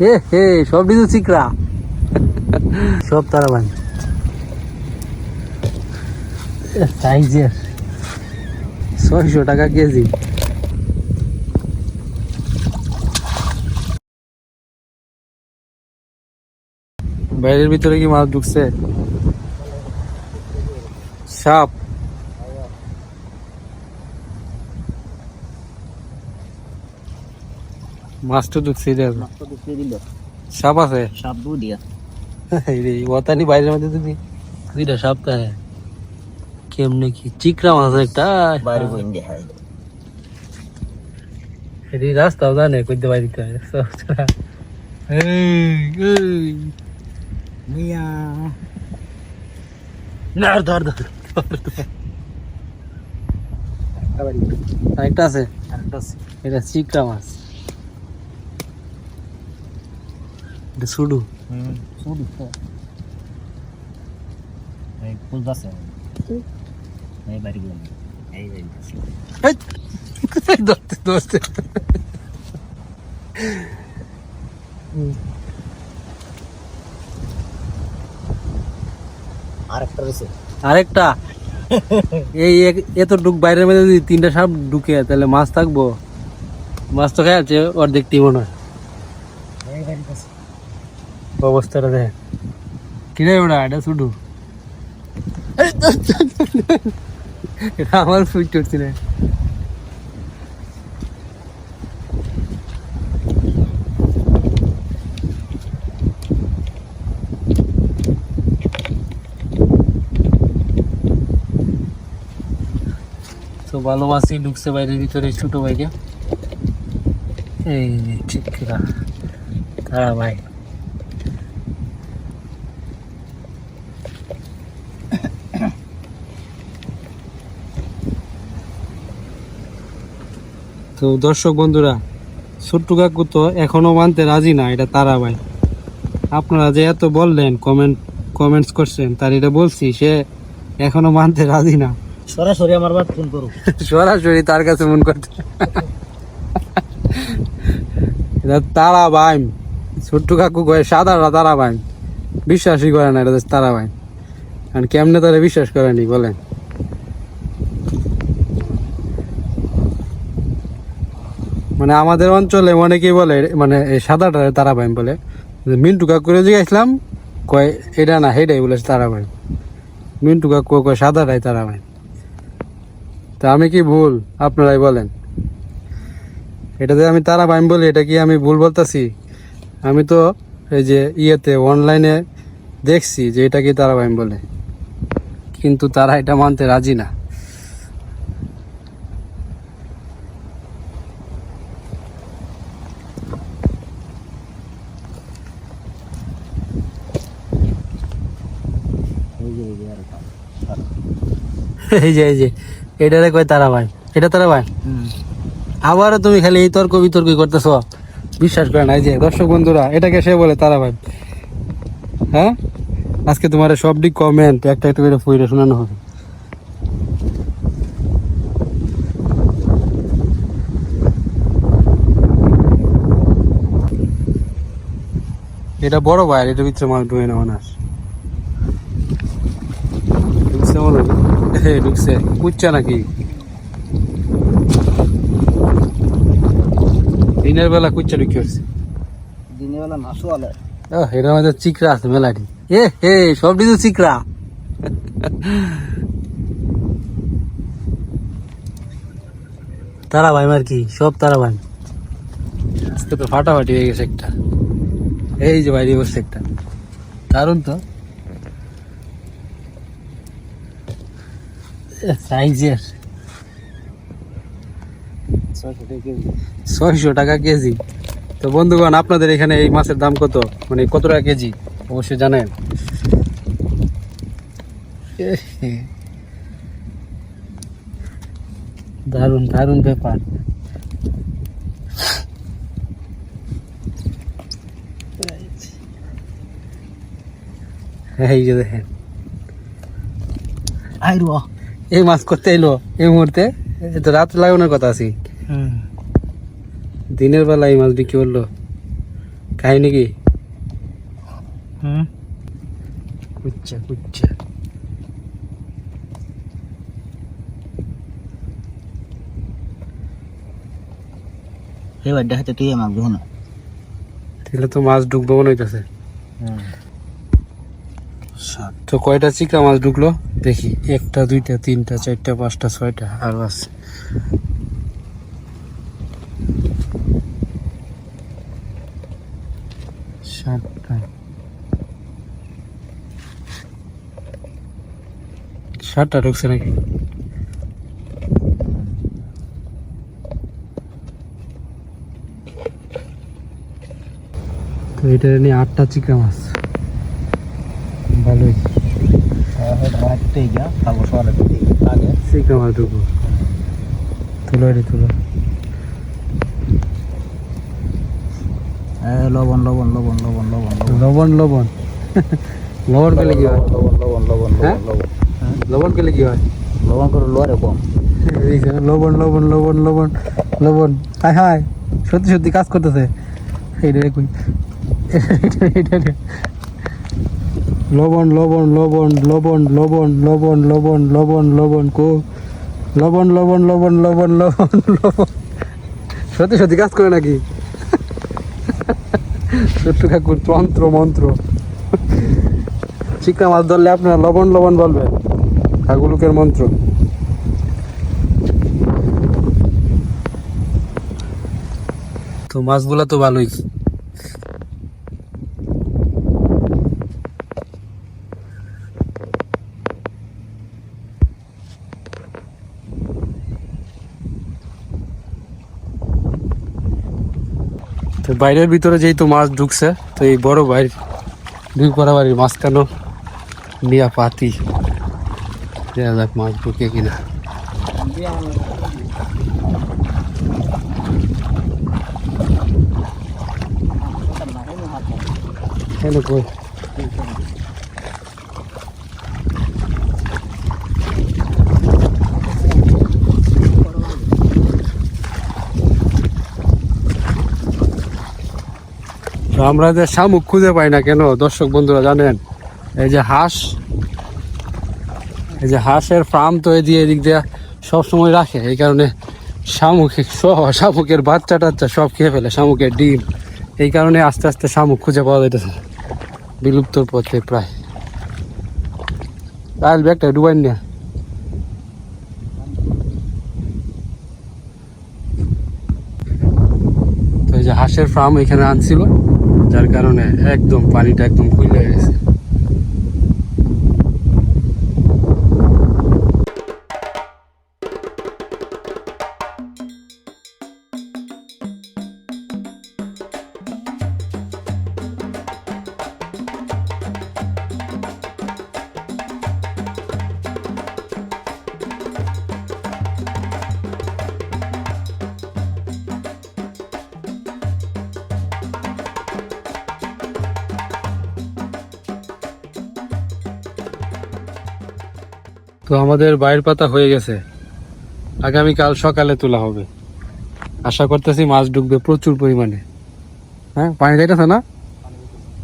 হে হে, সব কিছু চিকরা সব তারা ভাই সাইজের ছয়শো টাকা কেজি। বাইরের ভিতরে কি মাছ ঢুকছে? সাপ। মাছ তো ঢুকছে রে সাপ আছে? সাপ দু দিয়া। এই রে ওতানি বাইরের মধ্যে যদি দুইটা সাপ থাকে কেমনে কি চিকরা মাছ একটা বাইরে বইন দিয়া হাই রাস্তাও জানে কইতে বাইরে দিতে হয় মিয়া। ধর ধর আরেকটা আছে। এটা চিকরা মাছ। এটা সুডু শুধু এই ফুল আছে এই বাড়ি এই বাড়ি ধরতে ধরতে আরেকটা রয়েছে। আরেকটা? এই এক- এতটুক বাইরের মধ্যে যদি তিনটা সাপ ঢুকে তাহলে মাছ থাকব। মাছ তো খেয়ে আছে অর্ধেকটি মনে হয় অবস্থাটা দেখ কিরে ওটা এটা শুধু এটা আমার সুইচ করছি না তো ভালো মাছই ঢুকছে বাইরের ভিতরে ছোট বাইরে এই ঠিক তারা ভাই তো দর্শক বন্ধুরা ছোট্ট কাকু তো এখনও মানতে রাজি না এটা তারা ভাই। আপনারা যে এত বললেন কমেন্ট কমেন্টস করছেন তার এটা বলছি সে এখনও মানতে রাজি না। সরাসরি আমার বাদ ফোন করো সরাসরি তার কাছে মন করতে। এটা তারা ভাই ছোট্ট কাকু কয়ে সাদা তারা ভাই। বিশ্বাসই করে না এটা তারা ভাই। আর কেমনে তারা বিশ্বাস করেনি বলেন। মানে আমাদের অঞ্চলে অনেকেই বলে মানে এই তারা ভাই বলে। মিন্টু কাকুরে জিজ্ঞাসলাম কয়, এটা না হেটাই বলে তারা ভাই মিন্টু কাকু কয়, সাদাটাই তারা ভাই তা আমি কি ভুল? আপনারাই বলেন। এটাতে আমি তারা বাইম বলি, এটা কি আমি ভুল বলতেছি? আমি তো এই যে ইয়েতে, অনলাইনে দেখছি যে এটা কি তারা বাইম বলে। কিন্তু তারা এটা মানতে রাজি না। এই যে এই যে এটারে কয় তারা ভাই? এটা তারা ভাই? আবারও তুমি খালি এই তর্ক বিতর্ক করতেছ। বিশ্বাস করে না এই যে দর্শক বন্ধুরা এটাকে সে বলে তারা ভাই। হ্যাঁ? আজকে তোমার সবটি কমেন্ট একটা একটা করে শোনানো হবে। এটা বড় ভাই এটার ভিতরে মাছ ঢুকে না। মানুষ ঢুকছে মনে হ্যাঁ ঢুকছে বুঝছে নাকি দিনের বেলা কুচ্চা ঢুকি হচ্ছে দিনের বেলা মাছও আলে ও এটার মধ্যে চিকরা আছে মেলাটি এ হে সব কিছু চিকরা তারা ভাই মার কি সব তারা ভাই আজকে তো ফাটাফাটি হয়ে গেছে একটা এই যে বাইরে বসছে একটা দারুণ তো সাইজের। ছয়শো টাকা কেজি। তো বন্ধুগণ, আপনাদের এখানে এই মাছের দাম কত? মানে কত টাকা কেজি? অবশ্যই জানেন। দারুণ দারুণ ব্যাপার। এই যে দেখেন। আই রো এই মাছ করতে এলো এই মুহূর্তে তো রাত লাগানোর কথা আছি। হুম দিনের বেলা এই মাছ বিক্রি করল। কাহিনী কি হুম? কুচ্ছা কুচ্ছা এবার দেখাতে তুই দেখো না। তাহলে তো মাছ ঢুকবো মনে হইতেছে। হুম। তো কয়টা চিকা মাছ ঢুকলো? দেখি, একটা, দুইটা, তিনটা, চারটা, পাঁচটা, ছয়টা, আরও আছে সাতটা। ঢুকছে নাকি? এটা নিয়ে আটটা চিকা মাছ ভালোই তারপর আগে তুলো রে তুলো লবণ লবণ লবণ লবণ লবণ লবণ লবণ লবণ লবণ পেলে কি হয় লবণ লবণ লবণ হ্যাঁ? লবণ লবণ লবণ পেলে কি হয় লবণ করে লোয়ারে কম লবণ লবণ লবণ লবণ লবণ হায় হায় সত্যি সত্যি কাজ করতেছে এইটা রে কই এইটা রে। লবণ লবণ লবণ লবণ লবণ লবণ লবণ লবণ লবণ কো লবণ লবণ লবণ লবণ লবণ লবণ সত্যি সত্যি কাজ করে নাকি ছোট্ট কাকুর তন্ত্র মন্ত্র চিকা মাছ ধরলে আপনারা লবণ লবণ বলবে কাকুলুকের মন্ত্র তো মাছগুলা তো ভালোই তো বাইরের ভিতরে যেহেতু মাছ ঢুকছে, তো এই বড় বাইর দুই পাড়া বাড়ির কেন নিয়া পাতি। যাক মাছ ঢুকে কিনা। কেন কই? তো আমরা যে শামুক খুঁজে পাই না কেন, দর্শক বন্ধুরা জানেন? এই যে হাঁস, এই যে হাঁসের ফার্ম তো এদিকে এদিক দিয়ে সবসময় রাখে, এই কারণে শামুক শামুকের বাচ্চা টাচ্চা সব খেয়ে ফেলে, শামুকের ডিম। এই কারণে আস্তে আস্তে শামুক খুঁজে পাওয়া যেতেছে বিলুপ্তর পথে প্রায়। তাহলে ব্যাগটা ডুবাই না তো এই যে হাঁসের ফার্ম এখানে আনছিল যার কারণে একদম পানিটা একদম খুলে গেছে। তো আমাদের বাইরের পাতা হয়ে গেছে। আগামীকাল সকালে তোলা হবে। আশা করতেছি মাছ ঢুকবে প্রচুর পরিমাণে। হ্যাঁ পানি যাইতেছে না?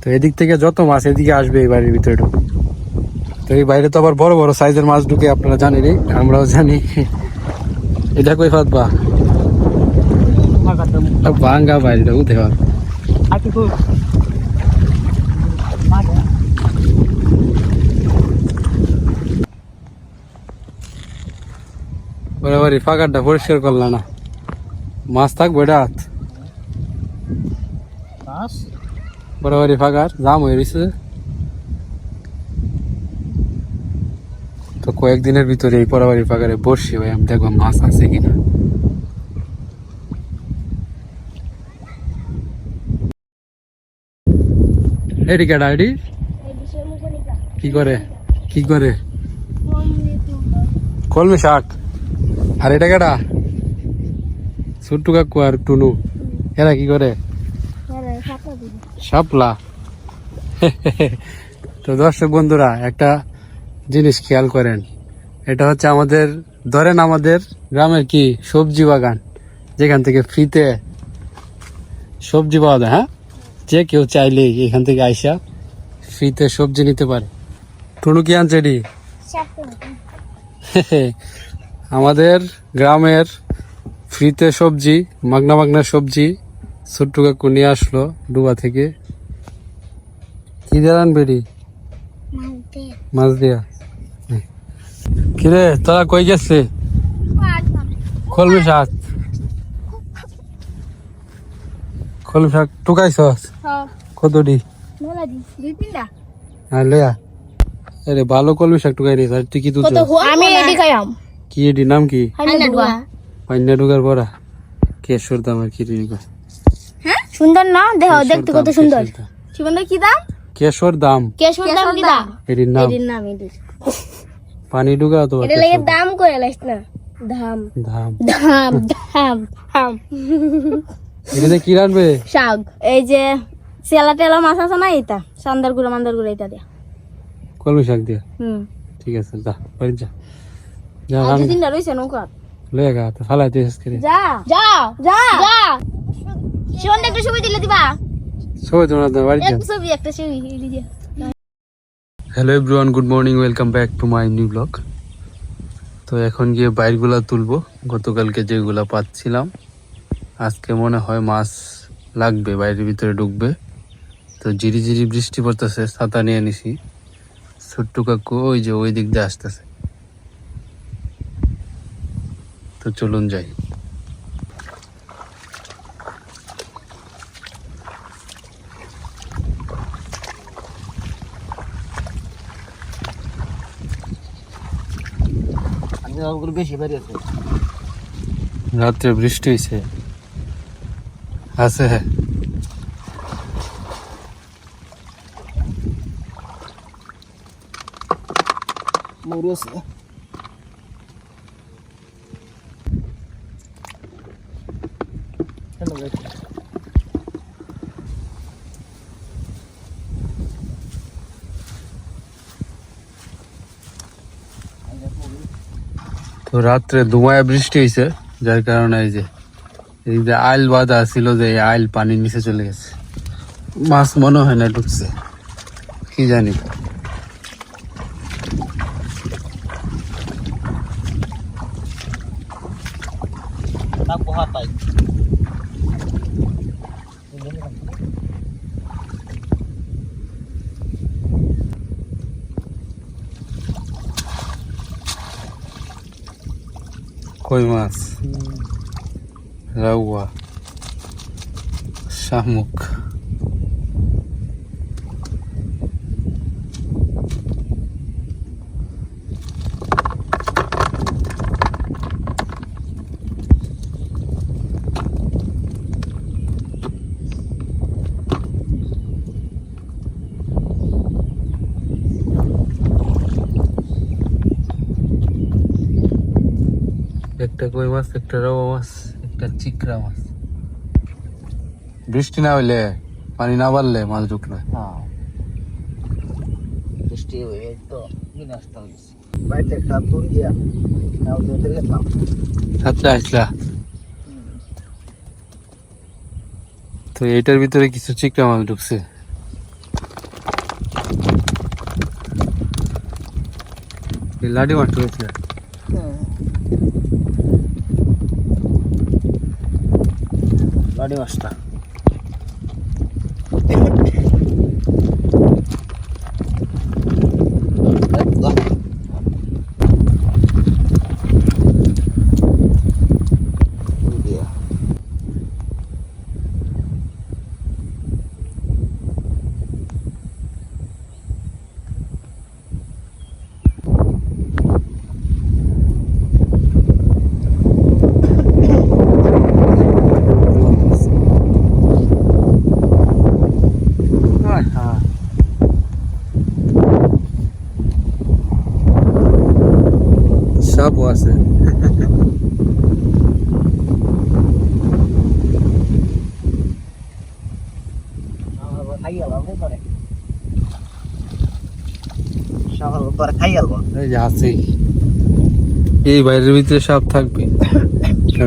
তো এদিক থেকে যত মাছ এদিকে আসবে এই বাড়ির ভিতরে ঢুকে। তো এই বাইরে তো আবার বড় বড় সাইজের মাছ ঢুকে আপনারা জানেনই আমরাও জানি। এটা কই ফাতবা ভাঙ্গা বাইরেটা উঠে বরাবরই ফাঁকারটা পরিষ্কার করলা না। মাছ থাকব এটা হাত। বরাবরই ফাঁকার জাম হয়ে গেছে তো কয়েকদিনের ভিতরে এই বরাবরই ফাঁকারে বসছি ভাই আমি দেখব মাছ আছে কিনা। এডি কেডা এডি কি করে? কি করে? কলমি শাক। আর এটা কেডা? ছোট্টু কাকু আর টুনু। এরা কি করে? শাপলা। তো দর্শক বন্ধুরা একটা জিনিস খেয়াল করেন। এটা হচ্ছে আমাদের ধরেন আমাদের গ্রামের কি? সবজি বাগান। যেখান থেকে ফ্রিতে সবজি পাওয়া যায় হ্যাঁ? যে কেউ চাইলে এখান থেকে আইসা ফ্রিতে সবজি নিতে পারে। টুনু কি আনছে এডি? আমাদের গ্রামের ফ্রিতে সবজি মাগনা মাগনা সবজি ছোট্ট কাকু নিয়ে আসলো ডুবা থেকে। কি দিয়ে আনবেডি মাছ দিয়া। কিরে তোরা কই গেছে? কলমি শাক? কলমি শাক টুকাইছস? কতটি? হ্যাঁ লয়া। আরে ভালো কলমি শাক টুকাই নিস আর তুই কি তুলছ আমি খাইয়াম কি এটি? নাম কি? পান্না ঢুকার পরা কেশর দাম আর কি রে সুন্দর না? দেখো দেখতে কত সুন্দর। কি দাম? কেশর দাম। কেশর দাম কি দাম। এটির নাম। এডির নাম পানি ঢুকা তো এটা লাগে দাম। করে লাইস না। ধাম। দাম ধাম ধাম ধাম। এটাতে কি রানবে শাক। এই যে সেলা টেলা মাছ আছে না এটা সান্দার গুঁড়া মান্দার গুঁড়া এটা দিয়া। কলমি শাক দিয়া? হুম। ঠিক আছে যা বাড়ি যা। যা আর রান দু নৌকা। লয়ে গা তো ফালাই তুই করে যা। যা। যা। যা। শিবন একটা ছবি দিলে দিবা। সবাই তোমরা তো বাড়ি যা ছবি একটা ছবি এডি hello everyone good morning welcome back to my new blog তো এখন গিয়ে বাইরগুলা তুলবো। গতকালকে যেগুলা পাচ্ছিলাম আজকে মনে হয় মাছ লাগবে বাইরের ভিতরে ঢুকবে। তো জিরি জিরি বৃষ্টি পড়তেছে ছাতা নিয়ে নিছি। ছোট্ট কাকু ওই যে ওই দিক দিয়ে আসতেছে। তো চলুন যাই। বেশি রাত্রে বৃষ্টি হয়েছে আছে। হ্যাঁ মরু আছে। তো রাত্রে দুমায়া বৃষ্টি হয়েছে যার কারণে এই যে এই যে আইল বাঁধা ছিল যে এই আইল পানির নিচে চলে গেছে। মাছ মনে হয় না ঢুকছে, কি জানি। তা পাই কই মাছ? রাউয়া শামুক। একটা কই মাছ একটা রাউয়া মাছ একটা চিকরা মাছ। বৃষ্টি না হইলে পানি না বাড়লে মাছ ঢুকলে হ্যাঁ। বৃষ্টি হয়ে তো বিনষ্ট হয়েছে নাও গেলাম আসলা তো এইটার ভিতরে কিছু চিকরা মাছ ঢুকছে। লাডি মাছ ঢুকেছে। লাডি মাছটা হ্যাঁ সাপও আছে এই বাইরের ভিতরে সাপ থাকবে।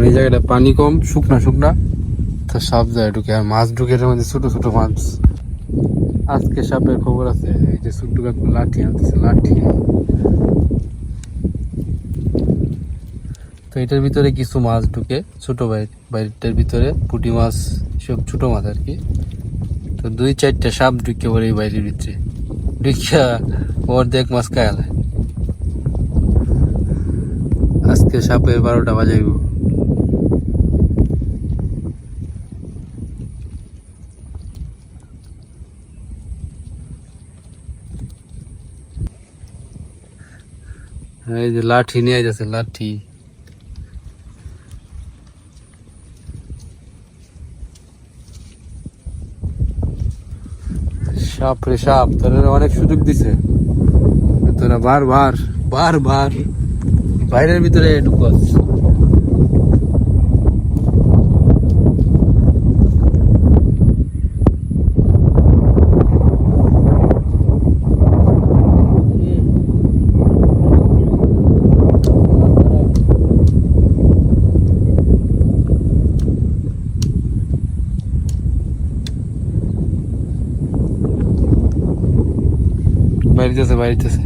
এই জায়গাটা পানি কম, শুকনা শুকনা। তো সাপ যায় ঢুকে, আর মাছ ঢুকে এর মধ্যে ছোট ছোট মাছ। আজকে সাপের খবর আছে, এই যে ছোট্ট কাকু লাঠি আনতেছে, লাঠি। তো এটার ভিতরে কিছু মাছ ঢুকে, ছোট বাইর বাইরটার ভিতরে পুঁটি মাছ, সব ছোট মাছ আর কি। তো দুই চারটা সাপ ঢুকে পড়ে এই বাইরের ভিতরে। ঢুকিয়া অর্ধেক মাছ খায়ালায় আজকে সাপের বারোটা বাজাইব। এই যে লাঠি নিয়ে যাচ্ছে লাঠি। সাপ রে সাপ তোরা অনেক সুযোগ দিছে। তোরা বারবার বারবার বাইরের ভিতরে ঢুকস। বাড়িতেছে বাড়িতেছে।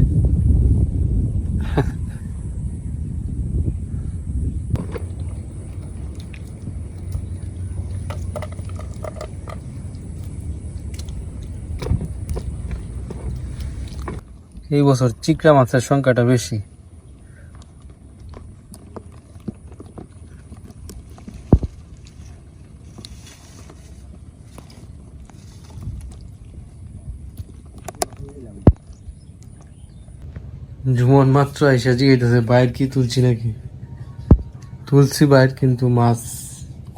এই বছর চিকরা মাছের সংখ্যাটা বেশি। মাত্র আইসা জিগাইতেছে, বাইর কি তুলছি নাকি? তুলছি বাইর, কিন্তু মাছ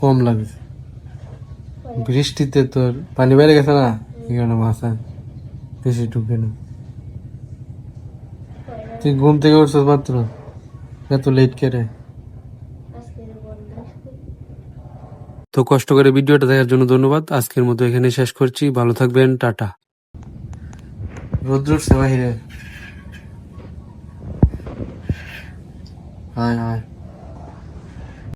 কম লাগছে। বৃষ্টিতে তোর পানি বেড়ে গেছে না? এই কারণে মাছ আর বেশি ঢুকে না। তুই ঘুম থেকে উঠছিস মাত্র? এত লেট করে তো কষ্ট করে ভিডিওটা দেখার জন্য ধন্যবাদ। আজকের মতো এখানে শেষ করছি। ভালো থাকবেন। টাটা। রোদ্র উঠছে বাহিরে হায় হায়